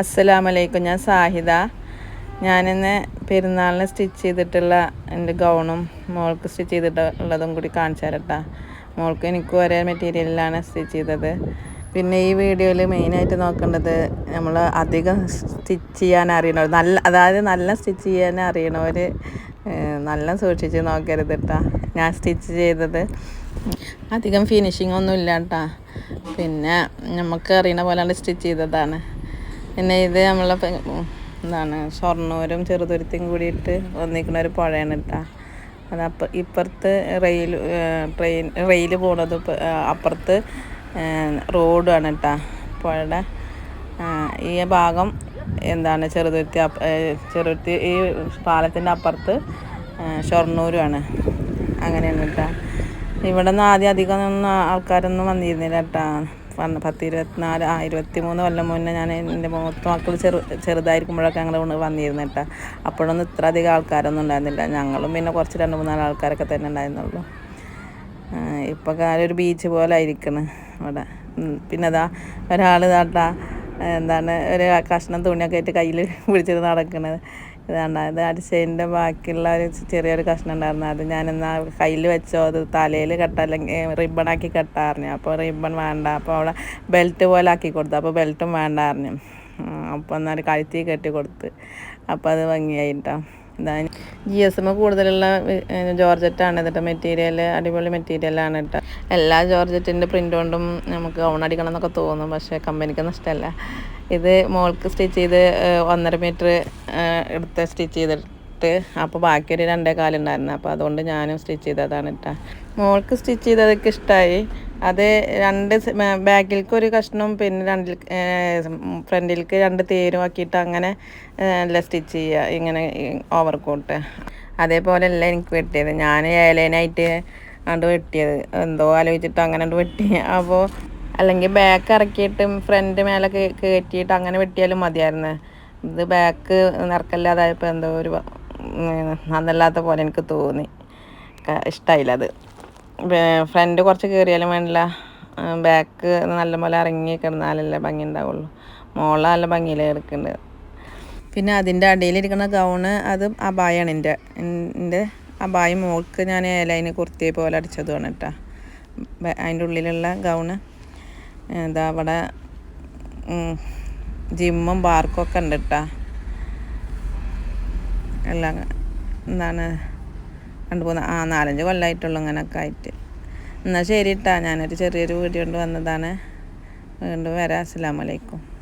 അസ്സലാമലൈക്കും ഞാൻ സാഹിദ. ഞാനിന്ന് പെരുന്നാളിന് സ്റ്റിച്ച് ചെയ്തിട്ടുള്ള എന്റെ ഗൗണും മോൾക്ക് സ്റ്റിച്ച് ചെയ്തിട്ടുള്ളതും കൂടി കാണിച്ചു തരട്ടാ മോൾക്ക് എനിക്ക് ഒരേ മെറ്റീരിയലിലാണ് സ്റ്റിച്ച് ചെയ്തത്. പിന്നെ ഈ വീഡിയോയിൽ മെയിനായിട്ട് നോക്കേണ്ടത് നമ്മൾ അധികം സ്റ്റിച്ച് ചെയ്യാൻ അറിയണവർ നല്ല അതായത് നല്ല സ്റ്റിച്ച് ചെയ്യാൻ അറിയണവർ നല്ല സൂക്ഷിച്ച് നോക്കരുത് കേട്ടാ ഞാൻ സ്റ്റിച്ച് ചെയ്തത് അധികം ഫിനിഷിംഗ് ഒന്നും ഇല്ല കേട്ടാ പിന്നെ നമുക്ക് അറിയണ പോലെ സ്റ്റിച്ച് ചെയ്തതാണ്. പിന്നെ ഇത് നമ്മളെ എന്താണ് സ്വർണൂരും ചെറുതുരുത്തിയും കൂടിയിട്ട് ഒന്നിക്കുന്ന ഒരു പുഴയാണ് കേട്ടാ അത് അപ്പ ഇപ്പുറത്ത് റെയിൽ ട്രെയിൻ റെയിൽ പോണത് അപ്പുറത്ത് റോഡാണ് കേട്ടാ പുഴയുടെ ഈ ഭാഗം എന്താണ് ചെറുതുരുത്തി ചെറുതുരുത്തി ഈ പാലത്തിന്റെ അപ്പുറത്ത് ഷൊർണൂരുമാണ് അങ്ങനെയാണ് കേട്ടാ ഇവിടെ നിന്ന് ആദ്യം അധികം ഒന്നും ആൾക്കാരൊന്നും വന്നിരുന്നില്ല കേട്ടാ പണ്ട് പത്ത് ഇരുപത്തിനാല് ആ ഇരുപത്തി മൂന്ന് കൊല്ലം മുന്നേ ഞാൻ എന്റെ മൂത്ത മക്കൾ ചെറു ചെറുതായിരിക്കുമ്പോഴൊക്കെ ഞങ്ങൾ കൊണ്ട് വന്നിരുന്നു കേട്ടോ. അപ്പോഴൊന്നും ഇത്ര അധികം ആൾക്കാരൊന്നും ഉണ്ടായിരുന്നില്ല. ഞങ്ങളും പിന്നെ കുറച്ച് രണ്ട് മൂന്നാൽ ആൾക്കാരൊക്കെ തന്നെ ഉണ്ടായിരുന്നുള്ളൂ. ഇപ്പോൾ കാലം ഒരു ബീച്ച് പോലെ ആയിരിക്കണ് അവിടെ ഉം, പിന്നെ അതാ ഒരാൾ താട്ടാ എന്താണ് ഒരു കഷ്ണം തുണിയൊക്കെ ആയിട്ട് കയ്യിൽ പിടിച്ചിട്ട് നടക്കണത് ഇതാണ്ട ഇത് അടിച്ചതിന്റെ ബാക്കിയുള്ള ഒരു ചെറിയൊരു കഷ്ണം ഉണ്ടായിരുന്നു. അത് ഞാനെന്നാ കയ്യിൽ വെച്ചോ അത് തലയിൽ കെട്ട അല്ലെങ്കിൽ റിബണാക്കി കെട്ടാറിഞ്ഞു അപ്പോൾ റിബൺ വേണ്ട. അപ്പോൾ അവിടെ ബെൽറ്റ് പോലെ ആക്കി കൊടുത്തു. അപ്പോൾ ബെൽറ്റും വേണ്ട അറിഞ്ഞു. അപ്പോൾ എന്നാൽ കഴുത്തി കെട്ടി കൊടുത്ത്. അപ്പോൾ അത് ഭംഗിയായിട്ടോ ഇതാ ജി എസ് എം കൂടുതലുള്ള ജോർജറ്റാണ് ഇതിട്ട് മെറ്റീരിയൽ അടിപൊളി മെറ്റീരിയലാണ് കേട്ടോ എല്ലാ ജോർജറ്റിന്റെ പ്രിന്റ് കൊണ്ടും നമുക്ക് ഗൗൺ അടിക്കണം എന്നൊക്കെ തോന്നും പക്ഷേ കമ്പനിക്കൊന്നും ഇഷ്ടമല്ല ഇത് മോൾക്ക് സ്റ്റിച്ച് ചെയ്ത് ഒന്നര മീറ്റർ എടുത്ത് സ്റ്റിച്ച് ചെയ്തിട്ട് അപ്പോൾ ബാക്കിയൊരു രണ്ടേ കാലുണ്ടായിരുന്നു. അപ്പോൾ അതുകൊണ്ട് ഞാനും സ്റ്റിച്ച് ചെയ്തതാണ് കേട്ടോ മോൾക്ക് സ്റ്റിച്ച് ചെയ്തതൊക്കെ ഇഷ്ടമായി അത് രണ്ട് ബാക്കിലേക്ക് ഒരു കഷ്ണവും പിന്നെ രണ്ടിൽ ഫ്രണ്ടിലേക്ക് രണ്ട് തേരും ആക്കിയിട്ട് അങ്ങനെ അല്ല സ്റ്റിച്ച് ചെയ്യുക ഇങ്ങനെ ഓവർ കോട്ട് അതേപോലെ അല്ല എനിക്ക് വെട്ടിയത്. ഞാൻ ഏലേനായിട്ട് കണ്ട് വെട്ടിയത്. എന്തോ ആലോചിച്ചിട്ട് അങ്ങനെ വെട്ടി. അപ്പോൾ അല്ലെങ്കിൽ ബാക്ക് ഇറക്കിയിട്ട് ഫ്രണ്ട് മേലെ കയറ്റിയിട്ട് അങ്ങനെ വെട്ടിയാലും മതിയായിരുന്നു. ഇത് ബാക്ക് നിറക്കല്ലാതായപ്പോൾ എന്തോ ഒരു നന്നല്ലാത്ത പോലെ എനിക്ക് തോന്നി. ഇഷ്ടമായില്ല അത്. ഫ്രണ്ട് കുറച്ച് കയറിയാലും വേണ്ടില്ല. ബാക്ക് നല്ല നല്ലപോലെ ഇറങ്ങി കിടന്നാലല്ലേ ഭംഗി ഉണ്ടാവുള്ളൂ. മോള നല്ല ഭംഗിയിൽ എടുക്കുന്നുണ്ട് പിന്നെ അതിന്റെ അടിയിലിരിക്കുന്ന ഗൗണ് അത് അബായാണ് എന്റെ എന്റെ അബായി മോൾക്ക് ഞാൻ ഏലൈന് കുർത്തിയെ പോലെ അടിച്ചതുമാണ് കേട്ടോ അതിന്റെ ഉള്ളിലുള്ള ഗൗണ് എന്താ അവിടെ ജിമ്മും പാർക്കും ഒക്കെ ഉണ്ട് കേട്ടോ എല്ലാം എന്താണ് രണ്ട് മൂന്ന് ആ നാലഞ്ച് കൊല്ലമായിട്ടുള്ളൂ അങ്ങനെയൊക്കെ ആയിട്ട്. എന്നാൽ ശരി കേട്ടാ ഞാനൊരു ചെറിയൊരു വീഡിയോ കൊണ്ട് വന്നതാണ്. വീണ്ടും വരാം. അസ്സലാമലൈക്കും